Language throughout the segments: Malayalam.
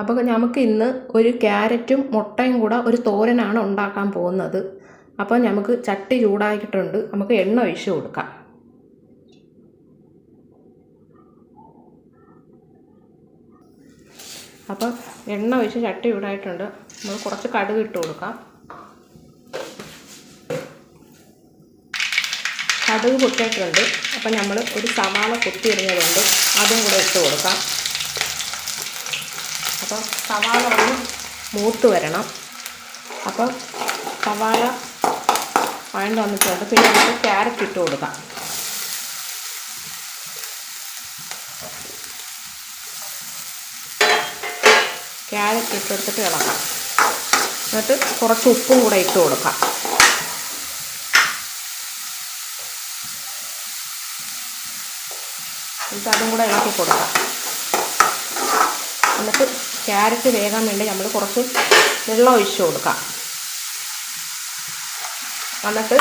അപ്പോൾ നമുക്ക് ഇന്ന് ഒരു ക്യാരറ്റും മുട്ടയും കൂടെ ഒരു തോരനാണ് ഉണ്ടാക്കാൻ പോകുന്നത്. അപ്പോൾ നമുക്ക് ചട്ടി ചൂടാക്കിയിട്ടുണ്ട്. നമുക്ക് എണ്ണ ഒഴിച്ച് കൊടുക്കാം. അപ്പോൾ എണ്ണ ഒഴിച്ച് ചട്ടി ചൂടായിട്ടുണ്ട്. നമ്മൾ കുറച്ച് കടുക് ഇട്ട് കൊടുക്കാം. കടുക് പൊട്ടിയിട്ടുണ്ട്. അപ്പം നമ്മൾ ഒരു സവാള കൊത്തി എറിഞ്ഞതുണ്ട് അതും കൂടെ ഇട്ട് കൊടുക്കാം. അപ്പം സവാള ഒന്ന് മൂത്ത് വരണം. അപ്പം സവാള വഴണ്ട് വന്നിട്ടുണ്ട്. പിന്നെ നമുക്ക് ക്യാരറ്റ് ഇട്ട് കൊടുക്കാം. ക്യാരറ്റ് ഇട്ട് കൊടുത്തിട്ട് ഇളക്കാം. എന്നിട്ട് കുറച്ച് ഉപ്പും കൂടെ ഇട്ട് കൊടുക്കാം. എന്നിട്ട് അതും കൂടെ ഇളക്കി കൊടുക്കാം. എന്നിട്ട് ക്യാരറ്റ് വേകാൻ വേണ്ടി നമ്മൾ കുറച്ച് വെള്ളം ഒഴിച്ചു കൊടുക്കാം. എന്നിട്ട്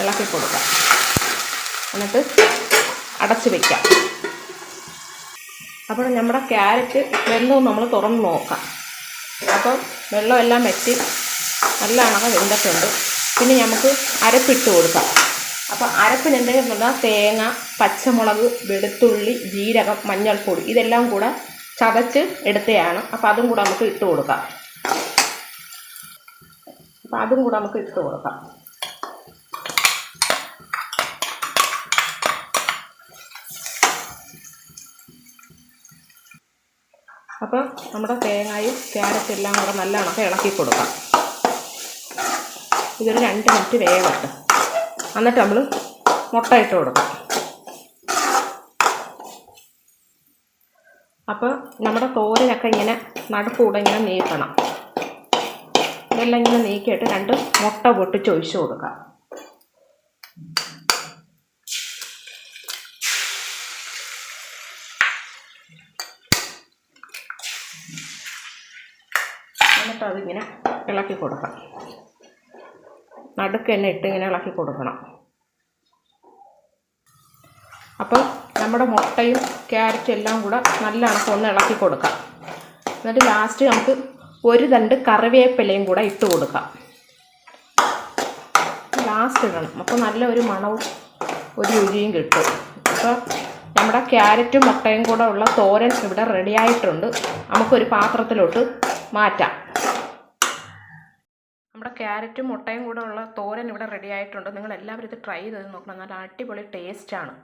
ഇളക്കി കൊടുക്കാം. എന്നിട്ട് അടച്ചു വയ്ക്കാം അപ്പോൾ നമ്മുടെ ക്യാരറ്റ് വെള്ളവും നമ്മൾ തുറന്ന് നോക്കാം. അപ്പം വെള്ളമെല്ലാം വറ്റി നല്ല അണക വെന്തിട്ടുണ്ട്. പിന്നെ നമുക്ക് അരപ്പിട്ട് കൊടുക്കാം. അപ്പോൾ അരപ്പിന് എന്തെങ്കിലും തേങ്ങ പച്ചമുളക് വെളുത്തുള്ളി ജീരകം മഞ്ഞൾപ്പൊടി ഇതെല്ലാം കൂടെ ചതച്ച് എടുത്തതാണ് അപ്പോൾ അതും കൂടെ നമുക്ക് ഇട്ട് കൊടുക്കാം. അപ്പോൾ അതും കൂടെ നമുക്ക് ഇട്ട് കൊടുക്കാം. അപ്പോൾ നമ്മുടെ തേങ്ങയും ക്യാരറ്റും എല്ലാം കൂടെ നല്ലവണ്ണം ഇളക്കി കൊടുക്കാം. ഇതൊരു രണ്ട് മിനിറ്റ് വേവട്ടെ. എന്നിട്ട് നമ്മൾ മുട്ട ഇട്ട് കൊടുക്കാം. അപ്പോൾ നമ്മുടെ തോരനൊക്കെ ഇങ്ങനെ നടുക്കൂടെ ഇങ്ങനെ നീക്കണം ഇതെല്ലാം ഇങ്ങനെ നീക്കിയിട്ട് രണ്ട് മുട്ട പൊട്ടിച്ച് ഒഴിച്ച് കൊടുക്കാം. എന്നിട്ട് അതിങ്ങനെ ഇളക്കി കൊടുക്കാം. നടുക്ക് തന്നെ ഇട്ട് ഇങ്ങനെ ഇളക്കി കൊടുക്കണം. അപ്പം നമ്മുടെ മുട്ടയും ക്യാരറ്റും എല്ലാം കൂടെ നല്ല കണക്ക് ഒന്ന് ഇളക്കി കൊടുക്കാം. എന്നിട്ട് ലാസ്റ്റ് നമുക്ക് ഒരു തണ്ട് കറിവേപ്പിലയും കൂടെ ഇട്ട് കൊടുക്കാം. ലാസ്റ്റ് ഇടണം. അപ്പോൾ നല്ല ഒരു മണവും ഒരു രുചിയും കിട്ടും. അപ്പോൾ നമ്മുടെ ക്യാരറ്റും മുട്ടയും കൂടെ ഉള്ള തോരൻ ഇവിടെ റെഡിയായിട്ടുണ്ട് നമുക്കൊരു പാത്രത്തിലോട്ട് മാറ്റാം. നമ്മുടെ ക്യാരറ്റും മുട്ടയും കൂടെ ഉള്ള തോരൻ ഇവിടെ റെഡിയായിട്ടുണ്ട് നിങ്ങൾ എല്ലാവരും ഇത് ട്രൈ ചെയ്ത് നോക്കണം. നല്ല അടിപൊളി ടേസ്റ്റാണ്